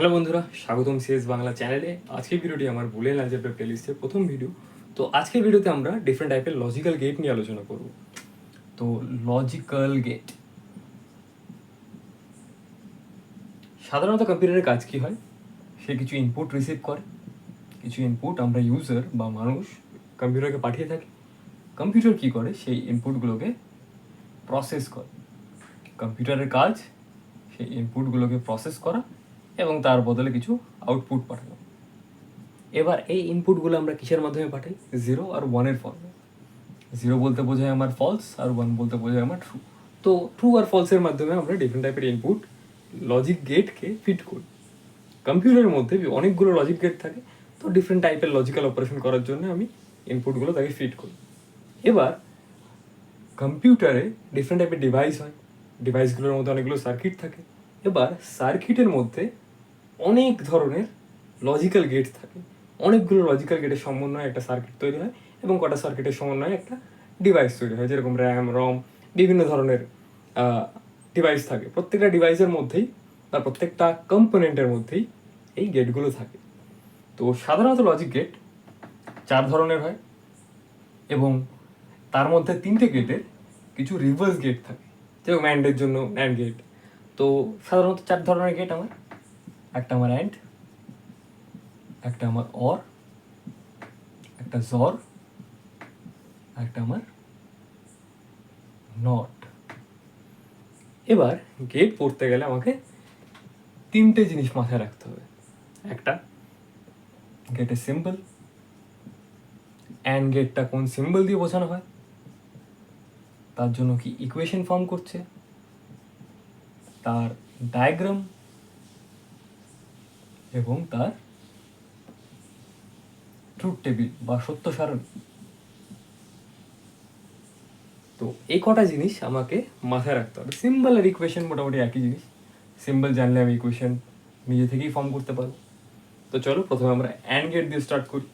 Hello বন্ধুরা, স্বাগতম CS Bangla চ্যানেলে আজকের ভিডিওটি আমার বুলিয়ান অ্যালজেব্রা প্লেলিস্টের প্রথম ভিডিও তো আজকের ভিডিওতে আমরা ডিফারেন্ট টাইপের লজিক্যাল গেট নিয়ে আলোচনা করব। তো লজিক্যাল গেট সাধারণত কম্পিউটারের কাজ কি হয়? সে কিছু ইনপুট রিসিভ করে, কিছু ইনপুট আমরা ইউজার বা মানুষ কম্পিউটারকে পাঠিয়ে থাকি। কম্পিউটার কি করে? সেই ইনপুটগুলোকে প্রসেস করে। কম্পিউটারের কাজ, সেই ইনপুটগুলোকে প্রসেস করা। এবং তার বদলে কিছু আউটপুট পাঠানো এবার এই ইনপুটগুলো আমরা কিসের মাধ্যমে পাঠাই? জিরো আর ওয়ানের ফর্মে জিরো বলতে বোঝায় আমার ফলস আর ওয়ান বলতে বোঝায় আমার ট্রু তো ট্রু আর ফলসের মাধ্যমে আমরা ডিফারেন্ট টাইপের ইনপুট লজিক গেটকে ফিট করি। কম্পিউটারের মধ্যে অনেকগুলো লজিক গেট থাকে, তো ডিফারেন্ট টাইপের লজিক্যাল অপারেশন করার জন্য আমি ইনপুটগুলো তাকে ফিট করি। এবার কম্পিউটারে ডিফারেন্ট টাইপের ডিভাইস হয়। ডিভাইসগুলোর মধ্যে অনেকগুলো সার্কিট থাকে। এবার সার্কিটের মধ্যে অনেক ধরনের লজিক্যাল গেট থাকে। অনেকগুলো লজিক্যাল গেটের সমন্বয়ে একটা সার্কিট তৈরি হয় এবং কটা সার্কিটের সমন্বয়ে একটা ডিভাইস তৈরি হয়। যেরকম র্যাম রম বিভিন্ন ধরনের ডিভাইস থাকে। প্রত্যেকটা ডিভাইসের মধ্যেই বা প্রত্যেকটা কম্পোনেন্টের মধ্যেই এই গেটগুলো থাকে। তো সাধারণত লজিক গেট চার ধরনের হয় এবং তার মধ্যে তিনটে গেটের কিছু রিভার্স গেট থাকে। যেরকম অ্যান্ডের জন্য অ্যান্ড গেট তো সাধারণত চার ধরনের গেট আমার। একটা আমার অ্যান্ড একটা আমার অর একটা জর একটা আমার নট এবার গেট পড়তে গেলে আমাকে তিনটে জিনিস মাথায় রাখতে হবে। একটা গেটের সিম্বল অ্যান্ড গেটটা কোন সিম্বল দিয়ে বোঝানো হয়? তার জন্য কি ইকুয়েশন ফর্ম করছে? তার ডায়াগ্রাম এবং তার ট্রুথ টেবিল বা সত্য সারণ। তো এই কটা জিনিস আমাকে মাথায় রাখতে হবে। সিম্বল আর ইকুয়েশন মোটামুটি একই জিনিস। সিম্বল জানলে আমি ইকুয়েশন নিজে থেকেই ফর্ম করতে পারব। তো চলো প্রথমে আমরা অ্যান্ড গেট দিয়ে স্টার্ট করি।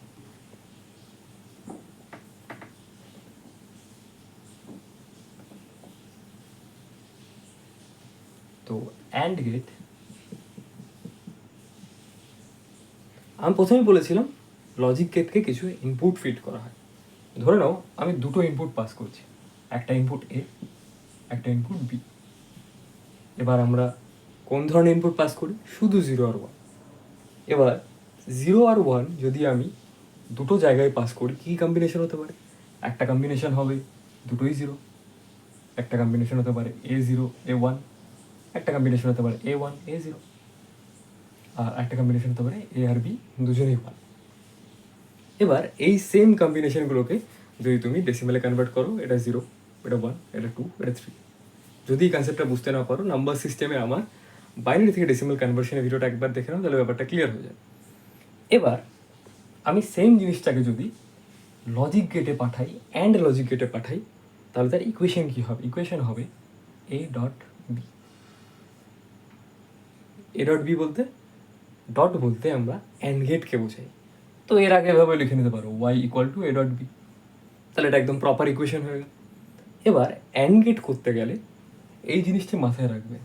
তো অ্যান্ড গেট আমি প্রথমেই বলেছিলাম লজিক গেটকে কিছু ইনপুট ফিট করা হয়। ধরে নাও, আমি দুটো ইনপুট পাস করছি। একটা ইনপুট এ একটা ইনপুট বি এবার আমরা কোন ধরনের ইনপুট পাস করি? শুধু জিরো আর ওয়ান এবার জিরো আর ওয়ান যদি আমি দুটো জায়গায় পাস করি, কী কম্বিনেশন হতে পারে? একটা কম্বিনেশন হবে দুটোই জিরো একটা কম্বিনেশন হতে পারে এ জিরো এ ওয়ান একটা কম্বিনেশন হতে পারে এ ওয়ান এ জিরো আর একটা কম্বিনেশন হতে পারে এ আর বি দুজনেই ওয়ান এবার এই সেম কম্বিনেশনগুলোকে যদি তুমি ডেসিমেলে কনভার্ট করো, এটা জিরো এটা ওয়ান এটা টু এটা থ্রি যদি কনসেপ্টটা বুঝতে না পারো নাম্বার সিস্টেমে আমার বাইনারি থেকে ডেসিমেল কনভার্সনের ভিডিওটা একবার দেখে নাও, তাহলে ব্যাপারটা ক্লিয়ার হয়ে যায় এবার আমি সেম জিনিসটাকে যদি লজিক গেটে পাঠাই অ্যান্ড লজিক গেটে পাঠাই, তাহলে তার ইকুয়েশন কী হবে? ইকুয়েশন হবে A dot B A dot B বলতে ডট বলতে আমরা অ্যান্ড গেটকে বোঝাই। তো এর আগে এভাবে লিখে নিতে পারো Y equal to A dot B তাহলে এটা একদম প্রপার ইকুয়েশন হয়ে গেল। এবার অ্যান্ড গেট করতে গেলে এই জিনিসটি মাথায় রাখবে।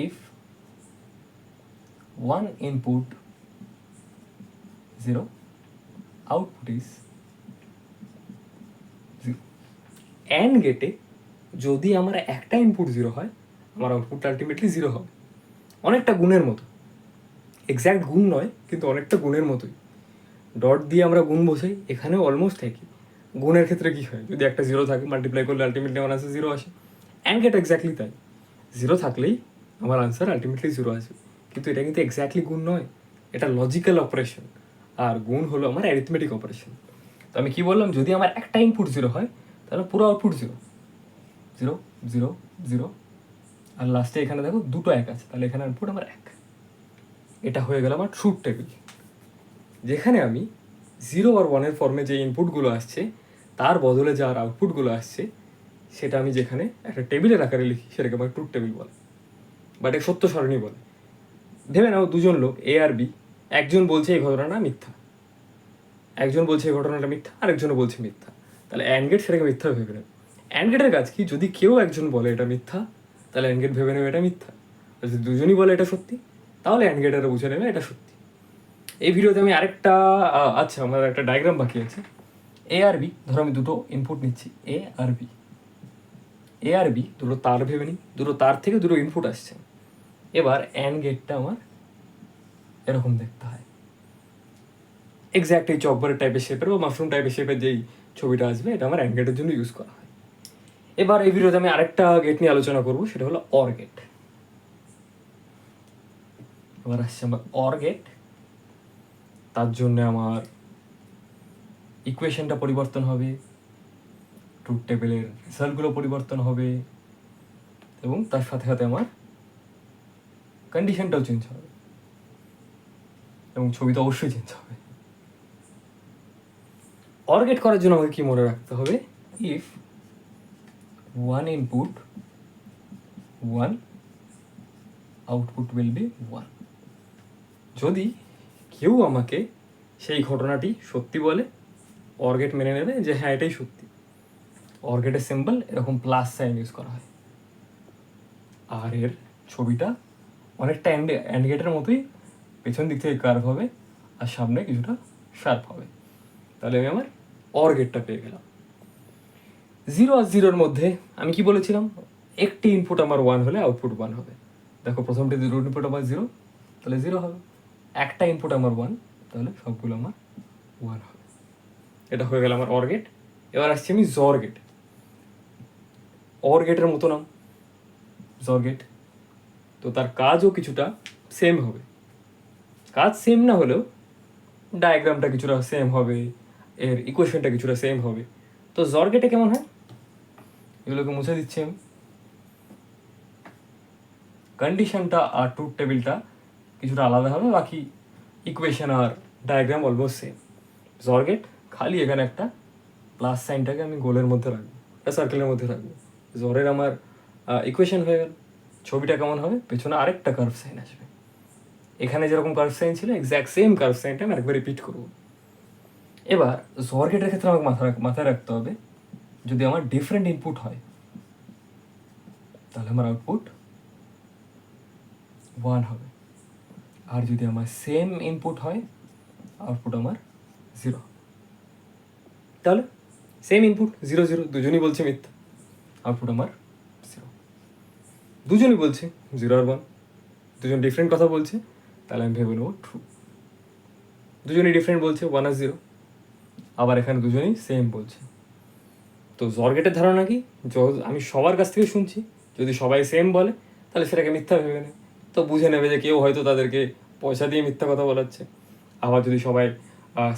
If one input zero output is zero and গেটে যদি আমার একটা ইনপুট জিরো হয়, আমার আউটপুট আলটিমেটলি জিরো হবে। অনেকটা গুণের মতো। এক্স্যাক্ট গুণ নয়, কিন্তু অনেকটা গুণের মতোই। ডট দিয়ে আমরা গুণ বসাই এখানেও অলমোস্ট একই। গুণের ক্ষেত্রে কী হয়? যদি একটা জিরো থাকে মাল্টিপ্লাই করলে আলটিমেটলি আমার আনসার জিরো আসে। অ্যান্ড গেট এক্স্যাক্টলি তাই। জিরো থাকলেই আমার আনসার আলটিমেটলি জিরো আসবে। কিন্তু এটা কিন্তু এক্স্যাক্টলি গুণ নয়। এটা লজিক্যাল অপারেশন আর গুণ হলো আমার অ্যারিথমেটিক অপারেশন তো আমি কি বললাম? যদি আমার একটা ইনপুট জিরো হয়, তাহলে পুরো output zero zero zero zero আর লাস্টে এখানে দেখো দুটো এক আছে, তাহলে এখানে আউটপুট আমার এক। এটা হয়ে গেল আমার ট্রুথ টেবিল যেখানে আমি জিরো আর ওয়ানের ফর্মে যে ইনপুটগুলো আসছে, তার বদলে যার আউটপুটগুলো আসছে, সেটা আমি যেখানে একটা টেবিলের আকারে লিখি, সেটাকে আমার ট্রুথ টেবিল বলে। বাট এক সত্য সারণী বলে। ভেবে নাও, দুজন লোক এ আর বি একজন বলছে এই ঘটনাটা মিথ্যা। একজন বলছে এই ঘটনাটা মিথ্যা, আরেকজনও বলছে মিথ্যা। তাহলে অ্যানগেট সেটাকে মিথ্যা ভেবে নেবে অ্যানগেটের কাজ কি? যদি কেউ একজন বলে এটা মিথ্যা তাহলে অ্যানগেট ভেবে নেবে এটা মিথ্যা। যদি দুজনই বলে এটা সত্যি, তাহলে অ্যান্ড গেটারে বুঝে নেবে এটা সত্যি। এই ভিডিওতে আমি আরেকটা আচ্ছা আমার একটা ডায়াগ্রাম বাকি আছে। এ আর বি ধরো আমি দুটো ইনপুট নিচ্ছি। এ আর বি এ আর বি দুটো তার ভেবে নিই। দুটো তার থেকে দুটো ইনপুট আসছে। এবার অ্যান্ড গেটটা আমার এরকম দেখতে হয়। এক্স্যাক্ট এই চকবারের টাইপের শেপের বা মাশরুম টাইপের শেপের যেই ছবিটা আসবে, এটা আমার অ্যান্ড গেটের জন্য ইউজ করা হয়। এবার এই ভিডিওতে আমি আরেকটা গেট নিয়ে আলোচনা করব, সেটা হলো অর গেট এবার আসছে আমার অর গেট তার জন্য আমার ইকুয়েশনটা পরিবর্তন হবে ট্রুথ টেবিলের রেজাল্টগুলো পরিবর্তন হবে, এবং তার সাথে সাথে আমার কন্ডিশনটাও চেঞ্জ হবে, এবং ছবি তো অবশ্যই চেঞ্জ হবে। অর্গেট করার জন্য আমাকে কি মনে রাখতে হবে? If one input one output will be one যদি কেউ আমাকে সেই ঘটনাটি সত্যি বলে, অর্গেট মেনে নেবে যে হ্যাঁ এটাই সত্যি। অর্গেটের সিম্বল এরকম প্লাস সাইন ইউজ করা হয়। আর এর ছবিটা অনেকটা অ্যান্ড অ্যান্ডগেটের মতোই পেছন দিক থেকে কার্ভ হবে আর সামনে কিছুটা শার্প হবে। তাহলে আমি আমার অর পেয়ে গেলাম। জিরো আর জিরোর মধ্যে আমি কি বলেছিলাম? একটি ইনপুট আমার ওয়ান হলে আউটপুট ওয়ান হবে। দেখো, প্রথমটি জিরো ইনপুট আমার জিরো তাহলে জিরো হবে। একটা ইনপুট আমার ওয়ান তাহলে সবগুলো আমার ওয়ান হবে। এটা হয়ে গেল আমার অর গেট এবার আসছি আমি জর গেট অর গেটের মতো নাম। জর গেট তো তার কাজও কিছুটা সেম হবে। কাজ সেম না হলেও ডায়াগ্রামটা কিছুটা সেম হবে, এর ইকুয়েশনটা কিছুটা সেম হবে। তো জর্গেটে কেমন হয়? এগুলোকে মুছে দিচ্ছি আমি। কন্ডিশনটা আর ট্রুথ টেবিলটা কিছুটা আলাদা হবে, বাকি ইকুয়েশন আর ডায়াগ্রাম অলমোস্ট সেম জর্গেট খালি এখানে একটা প্লাস সাইনটাকে আমি গোলের মধ্যে রাখব, একটা সার্কেলের মধ্যে রাখব। জ্বরের আমার ইকুয়েশন হয়ে গেল। ছবিটা কেমন হবে? পেছনে আরেকটা কার্ভ সাইন আসবে। এখানে যেরকম কার্ভ সাইন ছিল এক্স্যাক্ট সেম কার্ভ সাইনটা আমি একবার রিপিট করব। এবার জর্গেটের ক্ষেত্রে আমাকে মাথা মাথায় রাখতে হবে যদি আমার ডিফারেন্ট ইনপুট হয়, তাহলে আমার আউটপুট ওয়ান হবে। আর যদি আমার সেম ইনপুট হয় আউটপুট আমার জিরো তাহলে সেম ইনপুট জিরো জিরো দুজনই বলছে মিথ্যা আউটপুট আমার জিরো দুজনই বলছে জিরো আর ওয়ান দুজন ডিফারেন্ট কথা বলছে, তাহলে আমি ভেবে নেব ট্রু দুজনই ডিফারেন্ট বলছে ওয়ান আর জিরো আবার এখানে দুজনেই সেম বলছে। তো জর্গেটের ধারণা কি? আমি সবার কাছ থেকে শুনছি। যদি সবাই সেম বলে, তাহলে সেটাকে মিথ্যা ভেবে নেয় তো বুঝে নেবে যে কেউ হয়তো তাদেরকে পয়সা দিয়ে মিথ্যা কথা বলাচ্ছে। আবার যদি সবাই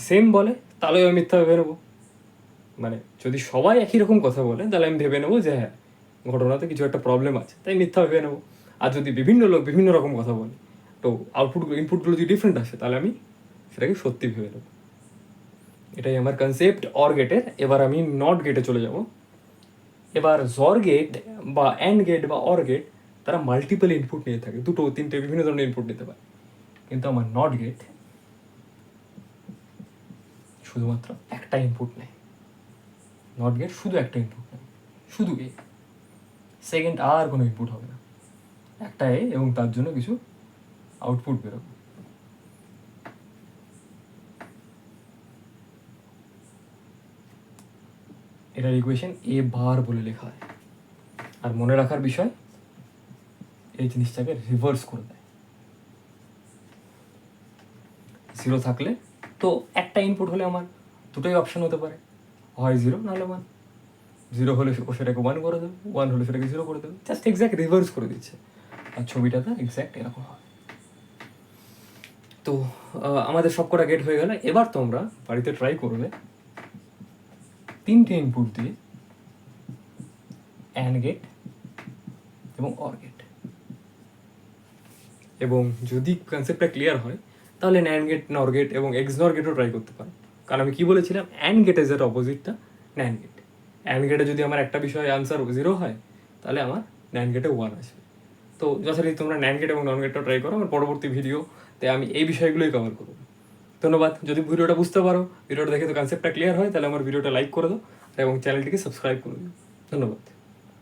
সেম বলে, তাহলেও আমি মিথ্যা ভেবে নেব। মানে যদি সবাই একই রকম কথা বলে, তাহলে আমি ভেবে নেব যে হ্যাঁ ঘটনাতে কিছু একটা প্রবলেম আছে, তাই মিথ্যা ভেবে নেব। আর যদি বিভিন্ন লোক বিভিন্ন রকম কথা বলে, তো আউটপুট ইনপুটগুলো যদি ডিফারেন্ট আসে, তাহলে আমি সেটাকে সত্যি ভেবে নেব। এটাই আমার কনসেপ্ট অর গেটের এবার আমি নট গেটে চলে যাব। এবার জর গেট বা অ্যান্ড গেট বা অর গেট তারা মাল্টিপল ইনপুট নিয়ে থাকে। দুটো, তিনটে, বিভিন্ন ধরনের ইনপুট নিতে পারে। কিন্তু আমার নট গেট শুধুমাত্র একটা ইনপুট নেয়। নট গেট শুধু একটা ইনপুট নেয়। শুধু এ সেকেন্ড আর কোনো ইনপুট হবে না। একটা এ এবং তার জন্য কিছু আউটপুট বেরোবে। এটার ইকুয়েশন এ বার বলে লেখা হয়। আর মনে রাখার বিষয়, এই জিনিসটাকে রিভার্স করে দেয়। জিরো থাকলে তো একটা ইনপুট হলে আমার দুটোই অপশন হতে পারে। হয় জিরো নাহলে ওয়ান জিরো হলে ও সেটাকে ওয়ান করে দেবে ওয়ান হলে সেটাকে জিরো করে দেবে। জাস্ট এক্স্যাক্ট রিভার্স করে দিচ্ছে। আর ছবিটাতে এক্স্যাক্ট এরকম হয় তো আমাদের সব কটা গেট হয়ে গেলে এবার তোমরা বাড়িতে ট্রাই করবে তিনটে ইনপুট দিয়ে অ্যান্ড গেট এবং অর গেট এবং যদি কনসেপ্টটা ক্লিয়ার হয়, তাহলে ন্যান্ড গেট নর গেট এবং এক্স নর গেটও ট্রাই করতে পারো। কারণ আমি কী বলেছিলাম? অ্যান্ড গেটের অপোজিটটা ন্যান্ড গেট অ্যান্ড গেটে যদি আমার একটা বিষয়ে আনসার জিরো হয়, তাহলে আমার ন্যান্ড গেটে ওয়ান আসবে। তো যথারীতি তোমরা ন্যান্ড গেট এবং নন গেটটা ট্রাই করো আমার পরবর্তী ভিডিওতে আমি এই বিষয়গুলোই কভার করব। ধন্যবাদ। যদি ভিডিওটা বুঝতে পারো, ভিডিওটা দেখে তো কনসেপ্টটা ক্লিয়ার হয়, তাহলে আমার ভিডিওটা লাইক করে দাও এবং চ্যানেলটিকে সাবস্ক্রাইব করে দিও। ধন্যবাদ।